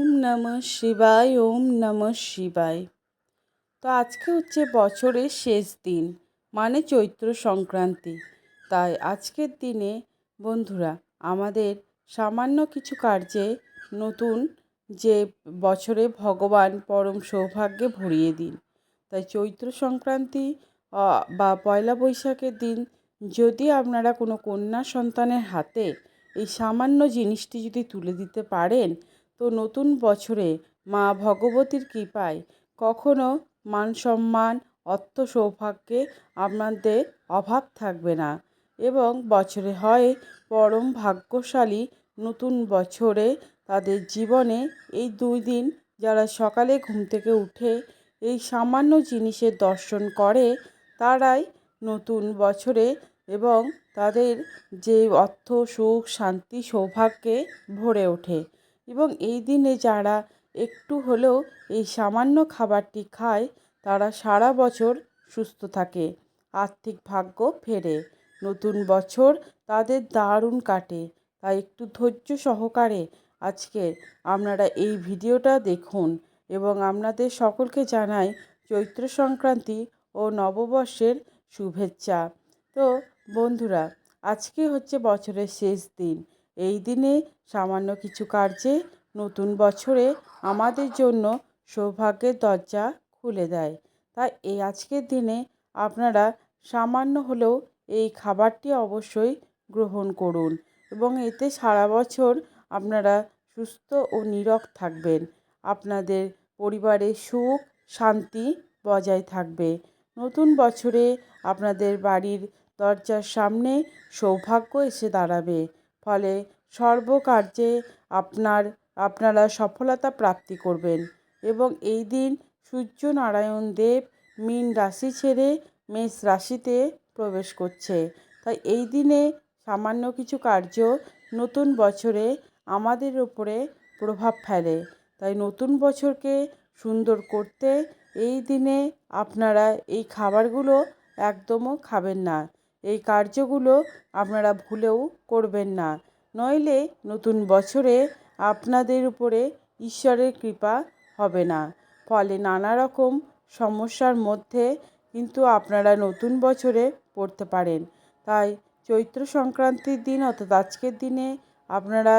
ওম নমঃ শিবায়, ওম নমঃ শিবায়। তো আজকে হচ্ছে বছরের শেষ দিন মানে চৈত্র সংক্রান্তি। তাই আজকের দিনে বন্ধুরা, আমাদের সামান্য কিছু কার্যে নতুন যে বছরে ভগবান পরম সৌভাগ্যে ভরিয়ে দিন। তাই চৈত্র সংক্রান্তি বা পয়লা বৈশাখের দিন যদি আপনারা কোনো কন্যা সন্তানের হাতে এই সামান্য জিনিসটি যদি তুলে দিতে পারেন তো নতুন বছরে মা ভগবতীর কৃপায় কখনো মান সম্মান অর্থ সৌভাগ্যে আপনাদের অভাব থাকবে না এবং বছরে হয় পরম ভাগ্যশালী নতুন বছরে তাদের জীবনে এই দুই দিন যারা সকালে ঘুম থেকে উঠে এই সামান্য জিনিসের দর্শন করে তারাই নতুন বছরে এবং তাদের যে অর্থ সুখ, শান্তি, সৌভাগ্যে ভরে ওঠে। এবং এই দিনে যারা একটু হলেও এই সামান্য খাবারটি খায়, তারা সারা বছর সুস্থ থাকে, আর্থিক ভাগ্য ফেরে। নতুন বছর তাদের দারুণ কাটে, তাই একটু ধৈর্য সহকারে আজকে আপনারা এই ভিডিওটা দেখুন এবং আপনাদের সকলকে জানাই চৈত্র সংক্রান্তি ও নববর্ষের শুভেচ্ছা। তো বন্ধুরা, আজকে হচ্ছে বছরের শেষ দিন। এই দিনে সামান্য কিছু কার্যে নতুন বছরে আমাদের জন্য সৌভাগ্যের দরজা খুলে দেয়। তাই এই আজকের দিনে আপনারা সামান্য হলেও এই খাবারটি অবশ্যই গ্রহণ করুন এবং এতে সারা বছর আপনারা সুস্থ ও নীরোগ থাকবেন। আপনাদের পরিবারের সুখ, শান্তি বজায় থাকবে। নতুন বছরে আপনাদের বাড়ির দরজার সামনে সৌভাগ্য এসে দাঁড়াবে। ফলে সর্বকার্যে আপনার, আপনারা সফলতা প্রাপ্তি করবেন। এবং এই দিন সূর্য নারায়ণ দেব মীন রাশি ছেড়ে মেষ রাশিতে প্রবেশ করছে। তাই এই দিনে সামান্য কিছু কার্য নতুন বছরে আমাদের ওপরে প্রভাব ফেলে। তাই নতুন বছরকে সুন্দর করতে এই দিনে আপনারা এই খাবারগুলো একদমও খাবেন না। এই কার্যগুলো আপনারা ভুলেও করবেন না। নইলে নতুন বছরে আপনাদের উপরে ঈশ্বরের কৃপা হবে না। ফলে নানা রকম সমস্যার মধ্যে কিন্তু আপনারা নতুন বছরে পড়তে পারেন। তাই চৈত্র সংক্রান্তির দিন অর্থাৎ আজকের দিনে আপনারা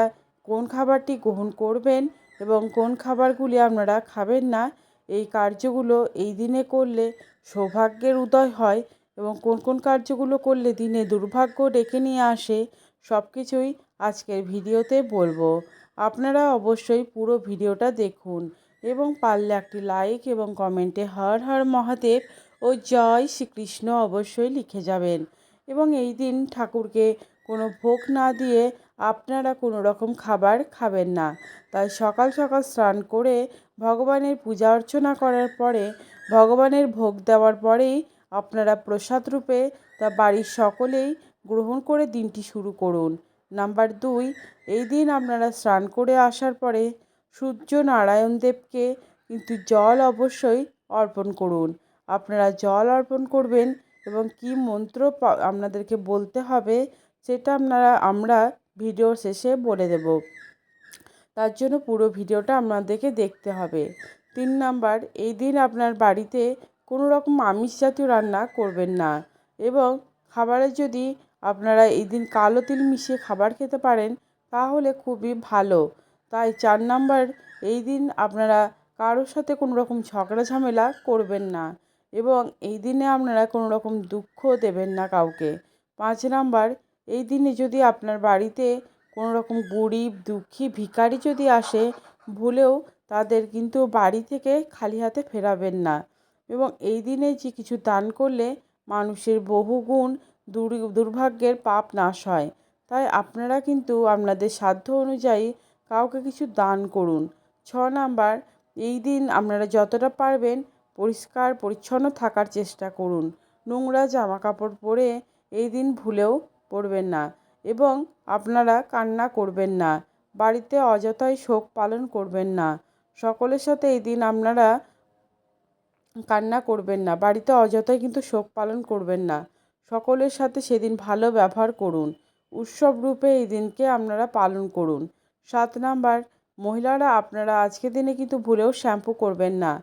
কোন খাবারটি গ্রহণ করবেন এবং কোন খাবারগুলি আপনারা খাবেন না, এই কার্যগুলো এই দিনে করলে সৌভাগ্যের উদয় হয় এবং কোন কোন কার্যগুলো করলে দিনে দুর্ভাগ্য ডেকে নিয়ে আসে, সব কিছুই আজকের ভিডিওতে বলব। আপনারা অবশ্যই পুরো ভিডিওটা দেখুন এবং পারলে একটি লাইক এবং কমেন্টে হর হর মহাদেব ও জয় শ্রীকৃষ্ণ অবশ্যই লিখে যাবেন এবং এই দিন ঠাকুরকে কোনো ভোগ না দিয়ে আপনারা কোনো রকম খাবার খাবেন না। তাই সকাল সকাল স্নান করে ভগবানের পূজা অর্চনা করার পরে, ভগবানের ভোগ দেওয়ার পরেই আপনারা প্রসাদ রূপে তা বাড়ির সকলেই গ্রহণ করে দিনটি শুরু করুন। নাম্বার দুই, এই দিন আপনারা স্নান করে আসার পরে সূর্য নারায়ণ দেবকে কিন্তু জল অবশ্যই অর্পণ করুন। আপনারা জল অর্পণ করবেন এবং কি মন্ত্র আপনাদেরকে বলতে হবে সেটা আপনারা, আমরা ভিডিওর শেষে বলে দেব। তার জন্য পুরো ভিডিওটা আপনাদেরকে দেখতে হবে। তিন নাম্বার, এই দিন আপনার বাড়িতে কোনো রকম আমিষ জাতীয় রান্না করবেন না এবং খাবারে যদি আপনারা এই দিন কালো তিল মিশিয়ে খাবার খেতে পারেন, তাহলে খুবই ভালো। তাই চার নাম্বার, এই দিন আপনারা কারোর সাথে কোনো রকম ঝগড়া ঝামেলা করবেন না এবং এই দিনে আপনারা কোনো রকম দুঃখ দেবেন না কাউকে। পাঁচ নাম্বার, এই দিনে যদি আপনার বাড়িতে কোনো রকম গরিব, দুঃখী, ভিখারি যদি আসে, ভুলেও তাদের কিন্তু বাড়ি থেকে খালি হাতে ফেরাবেন না। এবং এই দিনে যে কিছু দান করলে মানুষের বহু গুণ দুর্ভাগ্যের পাপ নাশ হয়। তাই আপনারা কিন্তু আপনাদের সাধ্য অনুযায়ী কাউকে কিছু দান করুন। ছ নাম্বার, এই দিন আপনারা যতটা পারবেন পরিষ্কার, পরিচ্ছন্ন থাকার চেষ্টা করুন। নোংরা জামা কাপড় পরে এই দিন ভুলেও পড়বেন না এবং আপনারা কান্না করবেন না। বাড়িতে অযথাই শোক পালন করবেন না। সকলের সাথে এই দিন আপনারা কান্না করবেন না। বাড়িতে অযথাই কিন্তু শোক পালন করবেন না। সকলের সাথে সেদিন ভালো ব্যবহার করুন। উৎসব রূপে এই দিনকে আপনারা পালন করুন। সাত নাম্বার, মহিলারা আপনারা আজকের দিনে কিন্তু ভুলেও শ্যাম্পু করবেন না।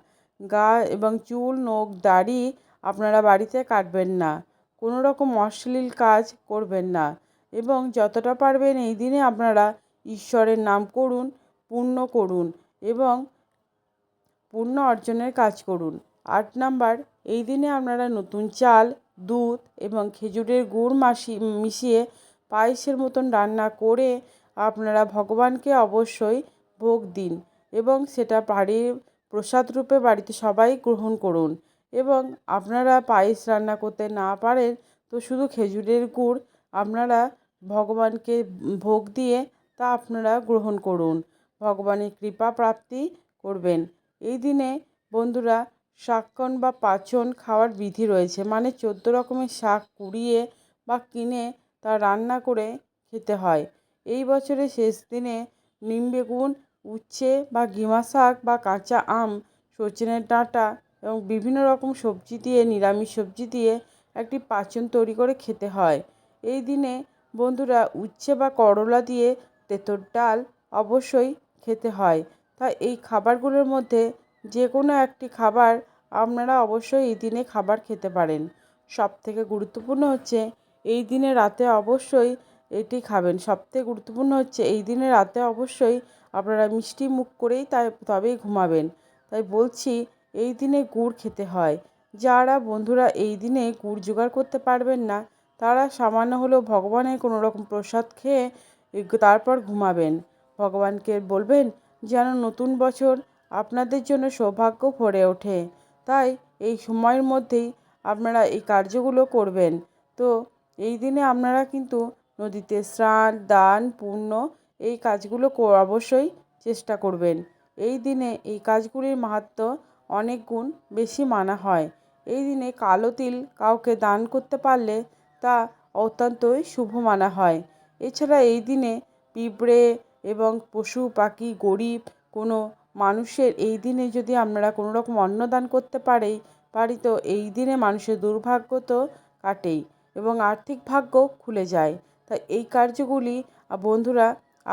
গা এবং চুল, নখ, দাড়ি আপনারা বাড়িতে কাটবেন না। কোনো রকম অশ্লীল কাজ করবেন না। এবং যতটা পারবেন এই দিনে আপনারা ঈশ্বরের নাম করুন পূর্ণ করুন এবং পুণ্য অর্জনের কাজ করুন। আট নাম্বার, এই দিনে আপনারা নতুন চাল, দুধ এবং খেজুরের গুড় মাসি, মিশিয়ে পায়েসের মতন রান্না করে আপনারা ভগবানকে অবশ্যই ভোগ দিন এবং সেটা বাড়ির প্রসাদ রূপে বাড়িতে সবাই গ্রহণ করুন এবং আপনারা পায়েস রান্না করতে না পারেন তো শুধু খেজুরের গুড় আপনারা ভগবানকে ভোগ দিয়ে তা আপনারা গ্রহণ করুন। ভগবানের কৃপা প্রাপ্তি করবেন। এই দিনে বন্ধুরা শাকন বা পাচন খাওয়ার বিধি রয়েছে। মানে চোদ্দ রকমের শাক কুড়িয়ে বা কিনে তা রান্না করে খেতে হয়। এই বছরের শেষ দিনে নিম বেগুন, উচ্ছে বা গিমা শাক বা কাঁচা আম, সজনের ডাঁটা এবং বিভিন্ন রকম সবজি দিয়ে, নিরামিষ সবজি দিয়ে একটি পাচন তৈরি করে খেতে হয়। এই দিনে বন্ধুরা উচ্ছে বা করলা দিয়ে তেঁতুর ডাল অবশ্যই খেতে হয়। তাই এই খাবারগুলোর মধ্যে যে কোনো একটি খাবার আপনারা অবশ্যই এই দিনে খাবার খেতে পারেন। সব থেকে গুরুত্বপূর্ণ হচ্ছে, এই দিনে রাতে অবশ্যই এটি খাবেন। সবথেকে গুরুত্বপূর্ণ হচ্ছে, এই দিনে রাতে অবশ্যই আপনারা মিষ্টি মুখ করেই তাই, তবেই ঘুমাবেন। তাই বলছি, এই দিনে গুড় খেতে হয়। যারা বন্ধুরা এই দিনে গুড় জোগাড় করতে পারবেন না, তারা সামান্য হলেও ভগবানের কোনো রকম প্রসাদ খেয়ে তারপর ঘুমাবেন। ভগবানকে বলবেন, যেন নতুন বছর আপনাদের জন্য সৌভাগ্য ভরে ওঠে। তাই এই সময়ের মধ্যেই আপনারা এই কার্যগুলো করবেন। তো এই দিনে আপনারা কিন্তু নদীতে স্নান, দান, পুণ্য এই কাজগুলো অবশ্যই চেষ্টা করবেন। এই দিনে এই কাজগুলির মাহাত্ম্য অনেক গুণ বেশি মানা হয়। এই দিনে কালো তিল কাউকে দান করতে পারলে তা অত্যন্তই শুভ মানা হয়। এছাড়া এই দিনে পিঁপড়ে এবং পশু, পাখি, গরিব কোনো মানুষের এই দিনে যদি আমরা কোনো রকম অন্নদান করতে পারি পারি তো এই দিনে মানুষের দুর্ভাগ্য তো কাটেই এবং আর্থিক ভাগ্য খুলে যায়। তাই এই কার্যগুলি বন্ধুরা,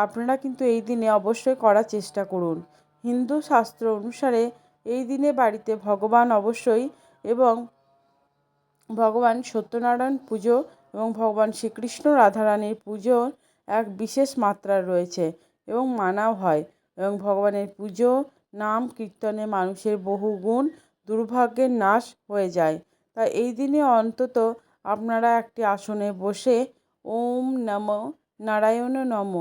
আপনারা কিন্তু এই দিনে অবশ্যই করার চেষ্টা করুন। হিন্দু শাস্ত্র অনুসারে এই দিনে বাড়িতে ভগবান অবশ্যই এবং ভগবান সত্যনারায়ণ পুজো এবং ভগবান শ্রীকৃষ্ণ রাধারানীর পুজোর এক বিশেষ মাত্রা রয়েছে এবং মানাও হয়। এবং ভগবানের পুজো, নাম, কীর্তনে মানুষের বহু গুণ দুর্ভাগ্যের নাশ হয়ে যায়। তাই এই দিনে অন্তত আপনারা একটি আসনে বসে ওম নম নারায়ণ নম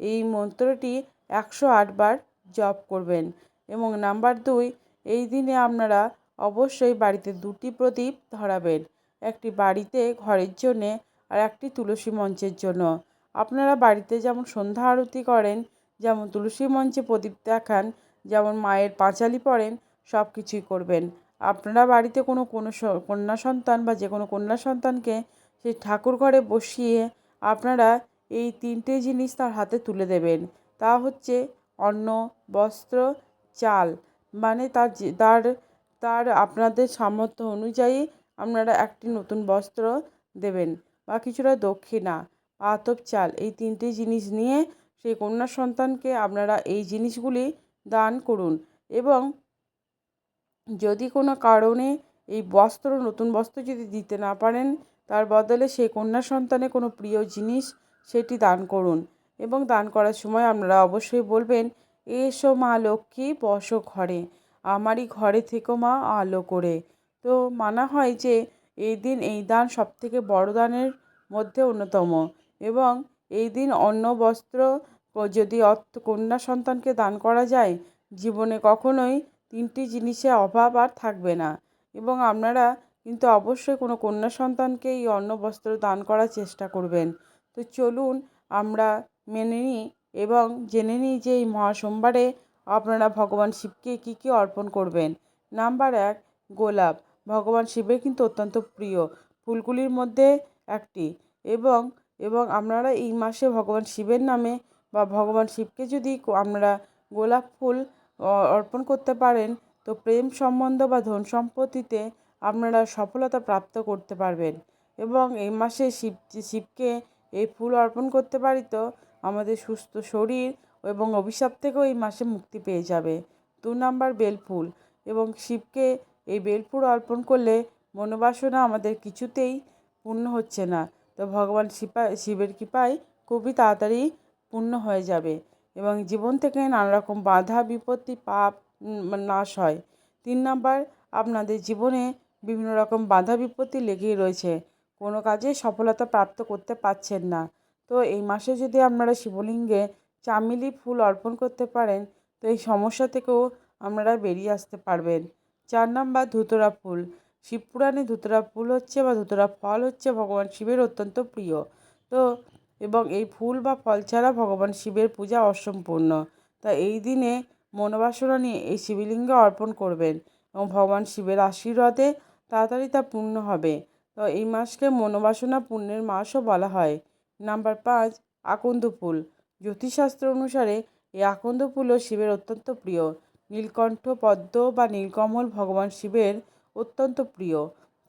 এই মন্ত্রটি একশো আটবার জপ করবেন। এবং নাম্বার দুই, এই দিনে আপনারা অবশ্যই বাড়িতে দুটি প্রদীপ ধরাবেন, একটি বাড়িতে ঘরের জন্যে আর একটি তুলসী মঞ্চের জন্য। আপনারা বাড়িতে যেমন সন্ধ্যা আরতি করেন যেমন তুলসী মঞ্চে প্রদীপ দেখান, যেমন মায়ের পাঁচালি পড়েন, সব কিছুই করবেন। আপনারা বাড়িতে কোনো কোনো কন্যা সন্তান বা যে কোনো কন্যা সন্তানকে সেই ঠাকুর ঘরে বসিয়ে আপনারা এই তিনটে জিনিস তার হাতে তুলে দেবেন। তা হচ্ছে অন্ন, বস্ত্র, চাল। মানে তার তার তার আপনাদের সামর্থ্য অনুযায়ী আপনারা একটি নতুন বস্ত্র দেবেন বা কিছুটা দক্ষিণা আতপ চাল, এই তিনটে জিনিস নিয়ে সেই কন্যা সন্তানকে আপনারা এই জিনিসগুলি দান করুন। এবং যদি কোনো কারণে এই বস্ত্র, নতুন বস্ত্র যদি দিতে না পারেন, তার বদলে সেই কন্যা সন্তানের কোনো প্রিয় জিনিস সেটি দান করুন। এবং দান করার সময় আপনারা অবশ্যই বলবেন, এসো মা লক্ষ্মী, বসো ঘরে। আমারই ঘরে থেকো মা, আলো করে। তো মানা হয় যে, এই দিন এই দান সবথেকে বড় দানের মধ্যে অন্যতম। এবং এই দিন অন্ন, বস্ত্র যদি কন্যা সন্তানকে দান করা যায়, জীবনে কখনোই তিনটি জিনিসের অভাব আর থাকবে না। এবং আপনারা কিন্তু অবশ্যই কোনো কন্যা সন্তানকে এই অন্ন, বস্ত্র দান করার চেষ্টা করবেন। তো চলুন আমরা মেনে নিই এবং জেনে নিই যে এই মহাসোমবারে আপনারা ভগবান শিবকে কী কী অর্পণ করবেন। নাম্বার এক, গোলাপ। ভগবান শিবের কিন্তু অত্যন্ত প্রিয় ফুলগুলির মধ্যে একটি। এবং এবং আপনারা এই মাসে ভগবান শিবের নামে বা ভগবান শিবকে যদি আমরা গোলাপ ফুল অর্পণ করতে পারেন, তো প্রেম সম্বন্ধ বা ধন সম্পত্তিতে আপনারা সফলতা প্রাপ্ত করতে পারবেন। এবং এই মাসে শিব, শিবকে এই ফুল অর্পণ করতে পারি তো আমাদের সুস্থ শরীর এবং অভিশাপ থেকেও এই মাসে মুক্তি পেয়ে যাবে। দু নাম্বার বেলফুল এবং শিবকে এই বেলফুল অর্পণ করলে মনোবাসনা আমাদের কিছুতেই পূর্ণ হচ্ছে না। তো ভগবান শিপা, শিবের কৃপায় খুবই তাড়াতাড়ি পূর্ণ হয়ে যাবে এবং জীবন থেকে নানা রকম বাধা, বিপত্তি, পাপ নাশ হয়। তিন নাম্বার, আপনাদের জীবনে বিভিন্ন রকম বাধা, বিপত্তি লেগেই রয়েছে। কোনো কাজে সফলতা প্রাপ্ত করতে পারছেন না। তো এই মাসে যদি আপনারা শিবলিঙ্গে চামেলি ফুল অর্পণ করতে পারেন, তো এই সমস্যা থেকেও আপনারা বেরিয়ে আসতে পারবেন। চার নাম্বার, ধুতরা ফুল। শিবপুরাণে ধুতরা ফুল হচ্ছে বা ধুতরা ফল হচ্ছে ভগবান শিবের অত্যন্ত প্রিয়। তো এবং এই ফুল বা ফল ছাড়া ভগবান শিবের পূজা অসম্পূর্ণ। তা এই দিনে মনোবাসনা নিয়ে এই শিবলিঙ্গে অর্পণ করবেন এবং ভগবান শিবের আশীর্বাদে তাড়াতাড়ি তা পূর্ণ হবে। তো এই মাসকে মনোবাসনা পূর্ণের মাসও বলা হয়। নাম্বার পাঁচ, আকন্দ ফুল। জ্যোতিষশাস্ত্র অনুসারে এই আকন্দ ফুলও শিবের অত্যন্ত প্রিয়। নীলকণ্ঠ, পদ্ম বা নীলকমল ভগবান শিবের অত্যন্ত প্রিয়।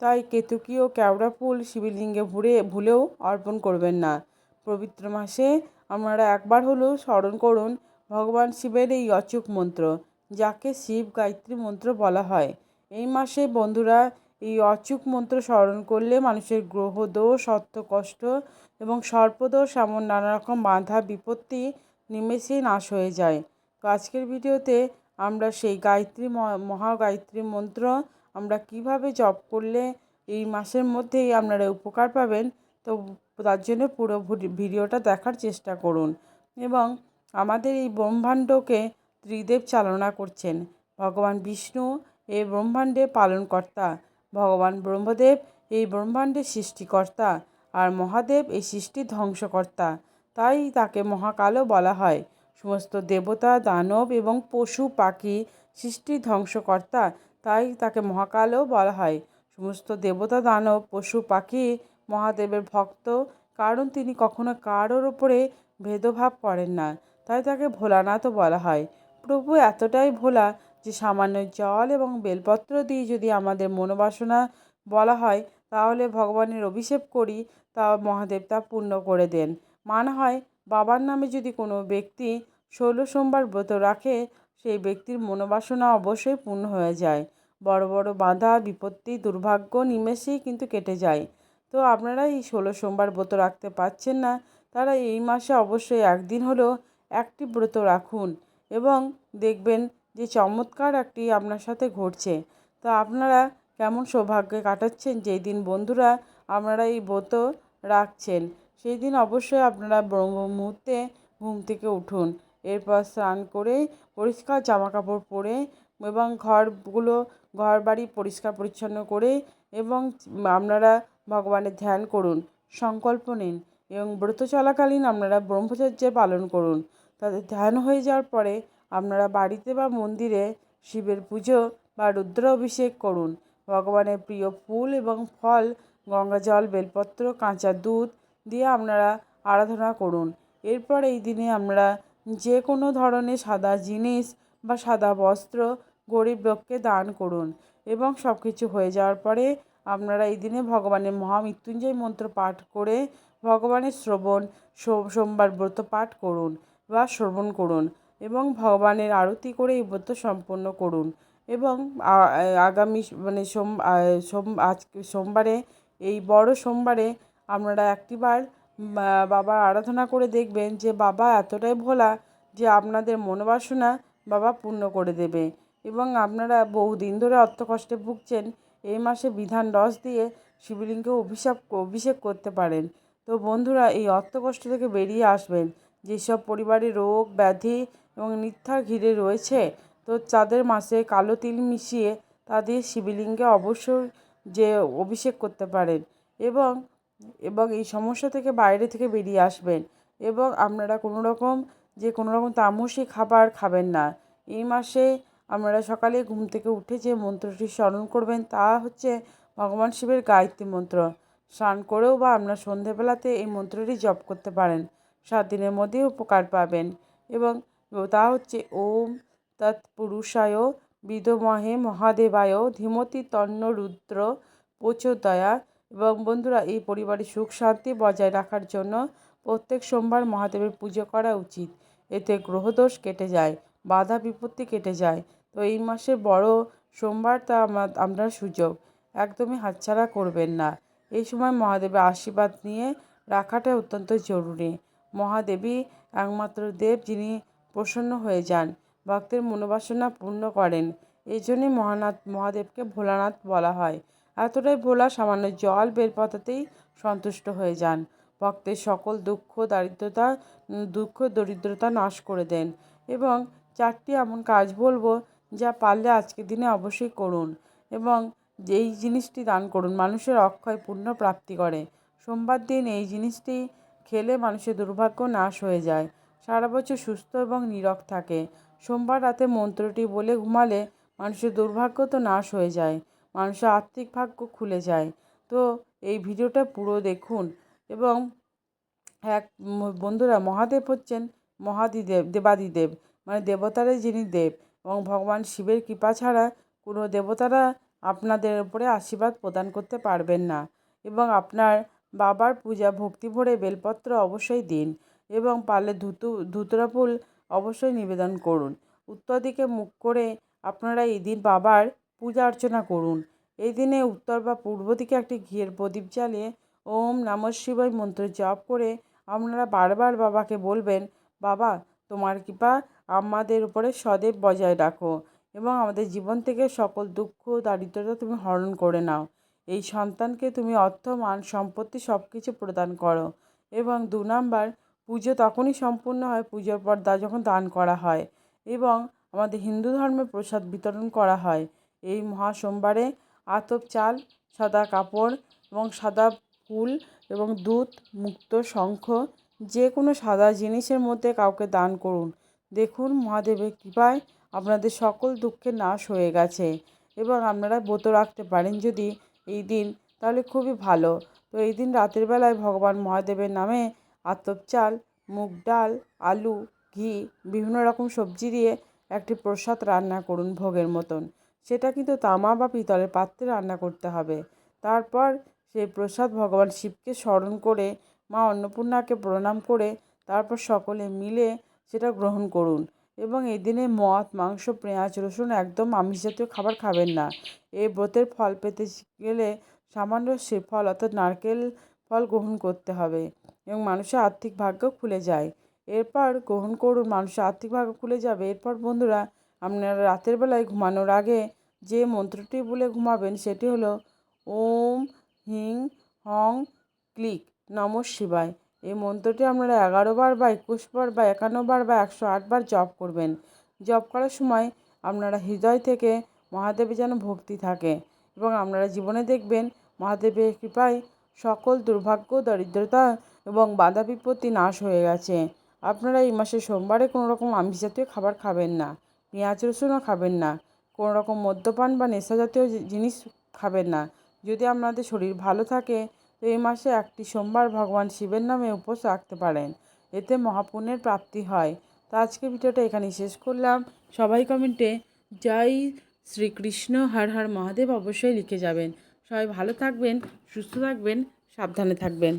তাই কেতকী ও কেওড়া ফুল শিবলিঙ্গে ভুলে ভুলেও অর্পণ করবেন না। পবিত্র মাসে আপনারা একবার হলেও স্মরণ করুন ভগবান শিবের এই অচুক মন্ত্র, যাকে শিব গায়ত্রী মন্ত্র বলা হয়। এই মাসে বন্ধুরা এই অচুক মন্ত্র স্মরণ করলে মানুষের গ্রহ দোষ, অর্থ কষ্ট এবং সর্পদোষ এমন নানা রকম বাধা, বিপত্তি নিমেষেই নাশ হয়ে যায়। তো আজকের ভিডিওতে আমরা সেই গায়ত্রী মহা গায়ত্রী মন্ত্র আমরা কীভাবে জপ করলে এই মাসের মধ্যেই আপনারা উপকার পাবেন, তো তার জন্য পুরো ভিডিওটা দেখার চেষ্টা করুন। এবং আমাদের এই ব্রহ্মাণ্ডকে ত্রিদেব চালনা করছেন। ভগবান বিষ্ণু এই ব্রহ্মাণ্ডের পালনকর্তা। ভগবান ব্রহ্মদেব এই ব্রহ্মাণ্ডের সৃষ্টিকর্তা। আর মহাদেব এই সৃষ্টির ধ্বংসকর্তা। তাই তাকে মহাকালও বলা হয়। সমস্ত দেবতা, দানব এবং পশু, পাখি সৃষ্টির ধ্বংসকর্তা। তাই তাকে মহাকালও বলা হয়। সমস্ত দেবতা, দানব, পশু, পাখি মহাদেবের ভক্ত, কারণ তিনি কখনো কারোর ওপরে ভেদভাব করেন না। তাই তাকে ভোলানাথও বলা হয়। প্রভু এতটাই ভোলা যে সামান্য জল এবং বেলপত্র দিয়ে যদি আমাদের মনোবাসনা বলা হয়, তাহলে ভগবানের অভিষেক করি, তা মহাদেব তা পূর্ণ করে দেন। মানা হয়, বাবার নামে যদি কোনো ব্যক্তি ষোলো সোমবার ব্রত রাখে, সেই ব্যক্তির মনোবাসনা অবশ্যই পূর্ণ হয়ে যায়। বড় বড় বাধা, বিপত্তি, দুর্ভাগ্য নিমেষেই কিন্তু কেটে যায়। তো আপনারা এই ষোলো সোমবার ব্রত রাখতে পারছেন না। তারা এই মাসে অবশ্যই একদিন হলেও একটি ব্রত রাখুন এবং দেখবেন যে চমৎকার একটি আপনার সাথে ঘটছে। তো আপনারা কেমন সৌভাগ্যে কাটাচ্ছেন? যেই দিন বন্ধুরা আপনারা এই ব্রত রাখছেন, সেই দিন অবশ্যই আপনারা ব্রহ্ম মুহূর্তে ঘুম থেকে উঠুন। এরপর স্নান করে পরিষ্কার জামা কাপড় পরে এবং ঘরগুলো ঘর বাড়ি পরিষ্কার পরিচ্ছন্ন করে এবং আপনারা ভগবানের ধ্যান করুন, সংকল্প নিন এবং ব্রত চলাকালীন আপনারা ব্রহ্মচর্যে পালন করুন। তাদের ধ্যান হয়ে যাওয়ার পরে আপনারা বাড়িতে বা মন্দিরে শিবের পুজো বা রুদ্র অভিষেক করুন। ভগবানের প্রিয় ফুল এবং ফল, গঙ্গা জল, বেলপত্র, কাঁচা দুধ দিয়ে আপনারা আরাধনা করুন। এরপর এই দিনে আমরা যে কোনো ধরনের সাদা জিনিস বা সাদা বস্ত্র গরিব লোককে দান করুন এবং সব কিছু হয়ে যাওয়ার পরে আপনারা এই দিনে ভগবানের মহামৃত্যুঞ্জয় মন্ত্র পাঠ করে ভগবানের শ্রবণ সোমবার ব্রত পাঠ করুন বা শ্রবণ করুন এবং ভগবানের আরতি করে এই ব্রত সম্পন্ন করুন এবং আগামী মানে সোম সোম, আজ, সোমবারে, এই বড় সোমবারে আপনারা একটিবার বাবার আরাধনা করে দেখবেন যে বাবা এতটাই ভোলা যে আপনাদের মনোবাসনা বাবা পূর্ণ করে দেবে এবং আপনারা বহুদিন ধরে অর্থ কষ্টে ভুগছেন এই মাসে বিধান রস দিয়ে শিবলিঙ্গে অভিষেক অভিষেক করতে পারেন। তো বন্ধুরা, এই অর্থ কষ্ট থেকে বেরিয়ে আসবেন। যেসব পরিবারে রোগ, ব্যাধি এবং মিথ্যা ঘিরে রয়েছে, তো তাদের মাসে কালো তিল মিশিয়ে তাদের শিবলিঙ্গে অবশ্যই যে অভিষেক করতে পারেন এবং এবং এই সমস্যা থেকে বাইরে থেকে বেরিয়ে আসবেন এবং আপনারা কোনো রকম যে কোনো রকম তামসিক খাবার খাবেন না। এই মাসে আপনারা সকালে ঘুম থেকে উঠে যে মন্ত্রটি স্মরণ করবেন তা হচ্ছে ভগবান শিবের গায়ত্রী মন্ত্র। স্নান করেও বা আপনার সন্ধেবেলাতে এই মন্ত্রটি জপ করতে পারেন। সাত দিনের মধ্যে উপকার পাবেন এবং তা হচ্ছে ওম তৎপুরুষায় বিদমহে মহাদেবায় ধীমতি তন্ন রুদ্র প্রচোদয়া। এবং বন্ধুরা, এই পরিবারের সুখ শান্তি বজায় রাখার জন্য প্রত্যেক সোমবার মহাদেবের পুজো করা উচিত। এতে গ্রহদোষ কেটে যায়। বাধা বিপত্তি কেটে যায়। তো এই মাসে বড় সোমবার তা আমা- আপনার সুযোগ। একদমই হাতছাড়া করবেন না। এই সময় মহাদেবের আশীর্বাদ নিয়ে রাখাটা অত্যন্ত জরুরি। মহাদেবী একমাত্র দেব যিনি প্রসন্ন হয়ে যান, ভক্তের মনোবাসনা পূর্ণ করেন। এই জন্যই মহানাথ, মহাদেবকে ভোলানাথ বলা হয়। এতটাই ভোলা সামান্য জল বেলপাতাতেই সন্তুষ্ট হয়ে যান। ভক্তের সকল দুঃখ, দারিদ্রতা, দুঃখ, দরিদ্রতা নাশ করে দেন এবং চারটি এমন কাজ বলব যা পারলে আজকের দিনে অবশ্যই করুন এবং যেই জিনিসটি দান করুন, মানুষের অক্ষয় পূর্ণ প্রাপ্তি করে। সোমবার দিন এই জিনিসটি খেলে মানুষের দুর্ভাগ্য নাশ হয়ে যায়। সারা বছর সুস্থ এবং নীরব থাকে। সোমবার রাতে মন্ত্রটি বলে ঘুমালে মানুষের দুর্ভাগ্য তো নাশ হয়ে যায়, মানুষের আর্থিক ভাগ্য খুলে যায়। তো এই ভিডিওটা পুরো দেখুন এবং এক বন্ধুরা মহাদেব হচ্ছেন মহাদিদেব, দেবাদিদেব। মানে দেবতারাই যিনি দেব এবং ভগবান শিবের কৃপা ছাড়া কোনো দেবতারা আপনাদের উপরে আশীর্বাদ প্রদান করতে পারবেন না। এবং আপনার বাবার পূজা ভক্তি ভরে বেলপত্র অবশ্যই দিন এবং পারলে ধুতু, ধুতরা ফুল অবশ্যই নিবেদন করুন। উত্তর দিকে মুখ করে আপনারা এই দিন বাবার পূজা অর্চনা করুন। এই দিনে উত্তর বা পূর্ব দিকে একটি ঘিয়ের প্রদীপ জ্বালিয়ে ওম নমঃ শিবায় মন্ত্র জপ করে আপনারা বারবার বাবাকে বলবেন, বাবা, তোমার কৃপা আমাদের উপরে সदैव বজায় রাখো এবং আমাদের জীবন থেকে সকল দুঃখ, দারিদ্রতা তুমি হরণ করে নাও। এই সন্তানকে তুমি অর্থ, মান, সম্পত্তি সব কিছু প্রদান করো এবং দু নাম্বার, পুজো তখনই সম্পূর্ণ হয়, পুজোর পর দা যখন দান করা হয় এবং আমাদের হিন্দু ধর্মে প্রসাদ বিতরণ করা হয়। এই মহা সোমবারে আতপ চাল, সাদা কাপড় এবং সাদা ফুল এবং দুধ, মুক্ত শঙ্খ যে কোনো সাদা জিনিসের মধ্যে কাউকে দান করুন। দেখুন, মহাদেবের কৃপায় আপনাদের সকল দুঃখের নাশ হয়ে গেছে। এবং আপনারা ব্রত রাখতে পারেন যদি এই দিন, তাহলে খুবই ভালো। তো এই দিন রাতের বেলায় ভগবান মহাদেবের নামে আতপ চাল মুগ ডাল, আলু, ঘি, বিভিন্ন রকম সবজি দিয়ে একটি প্রসাদ রান্না করুন ভোগের মতন। সেটা কিন্তু তামা বা পিতলের পাত্রে রান্না করতে হবে। তারপর সেই প্রসাদ ভগবান শিবকে স্মরণ করে, মা অন্নপূর্ণাকে প্রণাম করে, তারপর সকলে মিলে সেটা গ্রহণ করুন। এবং এই দিনে মদ, মাংস, পেঁয়াজ, রসুন একদম আমিষ জাতীয় খাবার খাবেন না। এই ব্রতের ফল পেতে গেলে সামান্য সে ফল, অর্থাৎ নারকেল ফল গ্রহণ করতে হবে এবং মানুষের আর্থিক ভাগ্য খুলে যায়। এরপর গ্রহণ করুন, মানুষের আর্থিক ভাগ্য খুলে যাবে। এরপর বন্ধুরা, আপনারা রাতের বেলায় ঘুমানোর আগে যে মন্ত্রটি বলে ঘুমাবেন সেটি হলো, ওম হিং হং ক্লিক নমঃ শিবায়। এই মন্ত্রটি আপনারা এগারো বার বা একুশ বার বা একান্ন বার বা একশো আটবার জপ করবেন। জপ করার সময় আপনারা হৃদয় থেকে মহাদেবের যেন ভক্তি থাকে এবং আপনারা জীবনে দেখবেন মহাদেবের কৃপায় সকল দুর্ভাগ্য, দরিদ্রতা এবং বাধা বিপত্তি নাশ হয়ে গেছে। আপনারা এই মাসে সোমবারে কোনো রকম আমিষ জাতীয় খাবার খাবেন না, পেঁয়াজ রসুনও খাবেন না কোনো রকম মদ্যপান বা নেশা জাতীয় জিনিস খাবেন না। যদি আপনাদের শরীর ভালো থাকে এই মাসে একটি সোমবার ভগবান শিবের নামে উপোস রাখতে পারেন। এতে মহাপুণ্যের প্রাপ্তি হয়। তো আজকে ভিডিওটা এখানেই শেষ করলাম। সবাই কমেন্টে জয় শ্রীকৃষ্ণ, হর হর মহাদেব অবশ্যই লিখে যাবেন। সবাই ভালো থাকবেন, সুস্থ থাকবেন, সাবধানে থাকবেন।